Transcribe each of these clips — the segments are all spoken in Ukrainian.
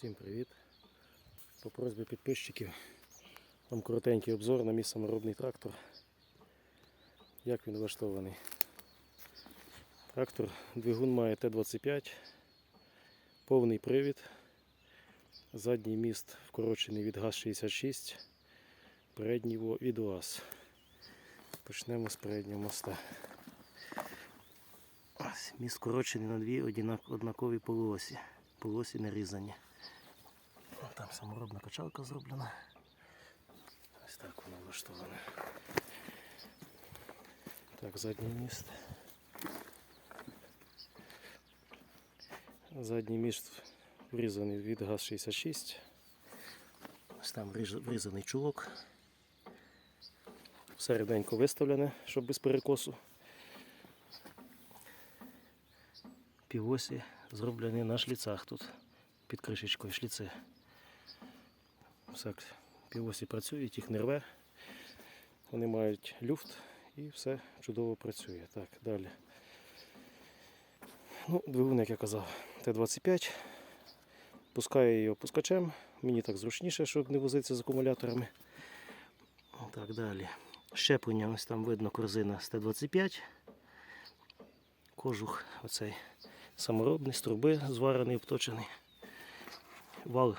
Всім привіт! По просьбі підписчиків вам коротенький обзор на мій саморобний трактор. Як він влаштований. Трактор двигун має Т-25, повний привід, задній міст вкорочений від ГАЗ-66, передній від УАЗ. Почнемо з переднього моста. Ось, міст скорочений на дві однакові полуосі. Полуосі нарізані. Там саморобна качалка зроблена. Ось так вона влаштована. Так, задній міст. Задній міст врізаний від ГАЗ-66. Ось там врізаний чулок. Все рівненько виставлене, щоб без перекосу. Півосі зроблені на шліцах тут під кришечкою шліци. Все, півосі працюють, їх не рве. Вони мають люфт і все чудово працює. Так, далі. Ну, двигун, як я казав, Т-25. Пускаю його пускачем. Мені так зручніше, щоб не возитися з акумуляторами. Так, далі. Щеплення, ось там видно корзина з Т-25. Кожух оцей саморобний, з труби зварений, обточений. Вал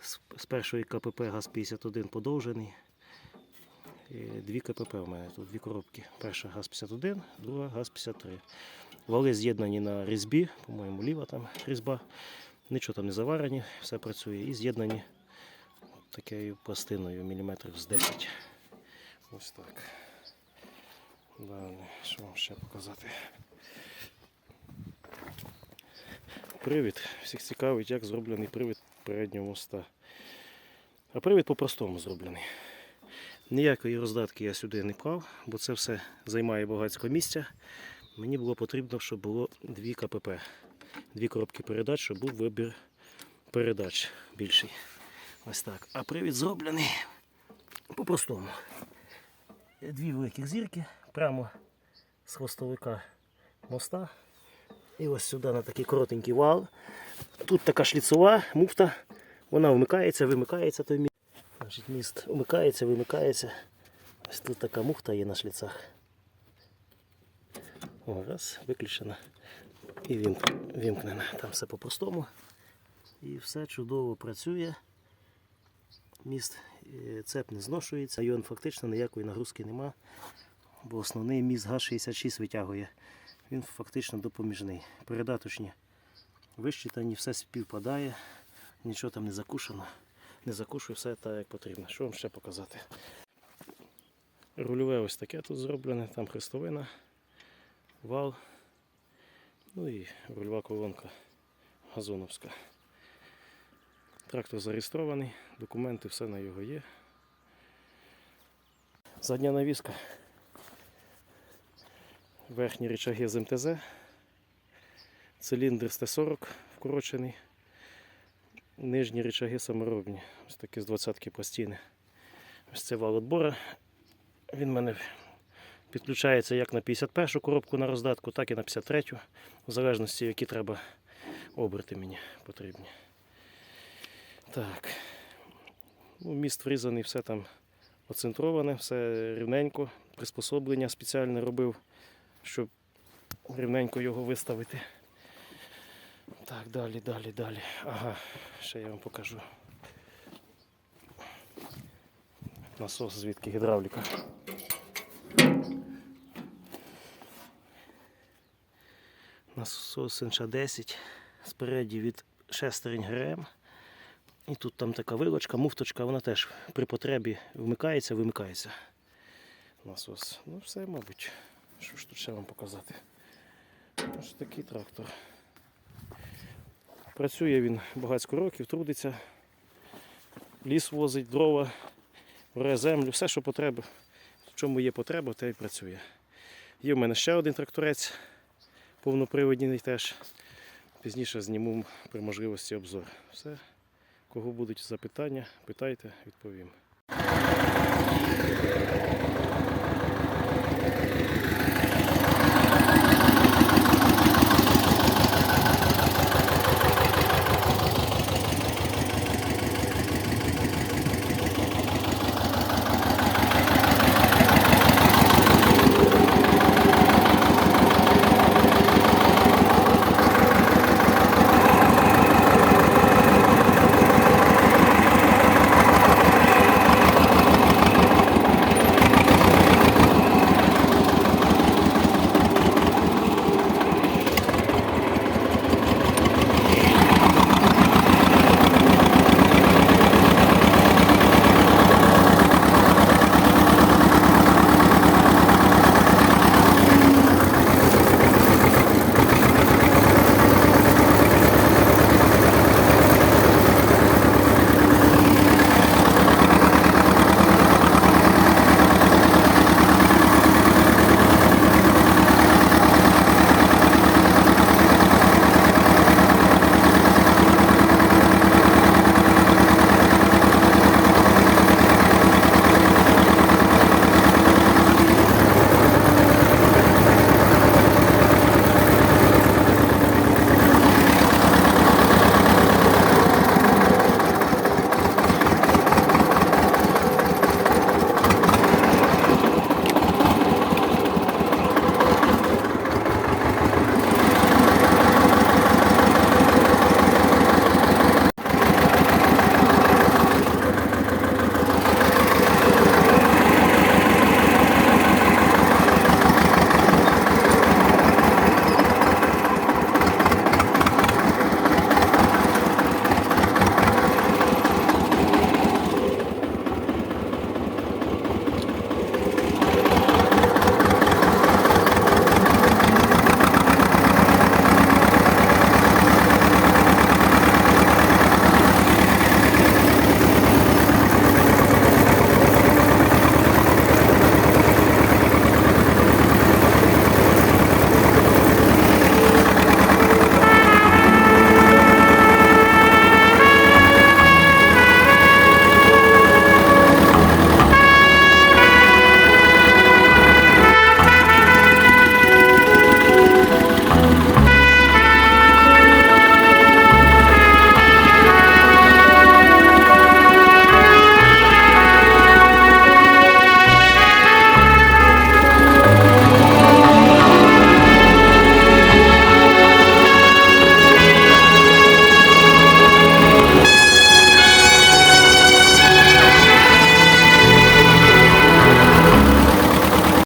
з- першої КПП ГАЗ-51 подовжений. Дві КПП у мене тут, дві коробки. Перша ГАЗ-51, друга ГАЗ-53. Вали з'єднані на різьбі, по-моєму, ліва там різьба. Нічого там не заварені, все працює. І з'єднані такою пластиною міліметрів з 10. Ось так. Далі, що вам ще показати? Привід. Всіх цікавить, як зроблений привід переднього моста. А привід по-простому зроблений. Ніякої роздатки я сюди не пхав, бо це все займає багатського місця. Мені було потрібно, щоб було дві КПП, дві коробки передач, щоб був вибір передач більший. Ось так. А привід зроблений по-простому. Дві великих зірки прямо з хвостовика моста. І ось сюди на такий коротенький вал. Тут така шліцова муфта. Вона вмикається, вимикається той міст. Значить, міст вмикається, вимикається. Ось тут така муфта є на шліцах. О, раз, виключена. І вімкнена. Там все по-простому. І все чудово працює. Міст е, цеп не зношується, його фактично ніякої нагрузки нема. Бо основний міст ГАЗ-66 витягує. Він фактично допоміжний. Передаточні вищитані, все співпадає, нічого там не закушено. Не закушує все так, як потрібно. Що вам ще показати? Рульове ось таке тут зроблене, там хрестовина, вал, ну і рульова колонка газоновська. Трактор зареєстрований, документи, все на його є. Задня навіска. Верхні рычаги з МТЗ. Циліндр з Т-40 вкорочений. Нижні рычаги саморобні. Ось такі з 20-ки пластини. Ось це вал отбора. Він в мене підключається як на 51 коробку на роздатку, так і на 53, в залежності, які треба оберти мені потрібні. Так. Ну, міст врізаний, все там оцентроване, все рівненько. Приспособлення спеціальне робив, щоб рівненько його виставити. Так, далі, далі, далі. Ага, ще я вам покажу. Насос звідки гідравліка. Насос НШ-10 спереді від шестерень ГРМ. І тут там така вилочка, муфточка, вона теж при потребі вмикається, вимикається. Насос. Ну все, мабуть. Що ж тут ще вам показати? Ось такий трактор. Працює він багатько років, трудиться, ліс возить, дрова, вре землю, все, що потреба. В чому є потреба, те й працює. Є в мене ще один тракторець, повноприводний теж. Пізніше зніму при можливості обзор. Все. Кого будуть запитання, питайте, відповім.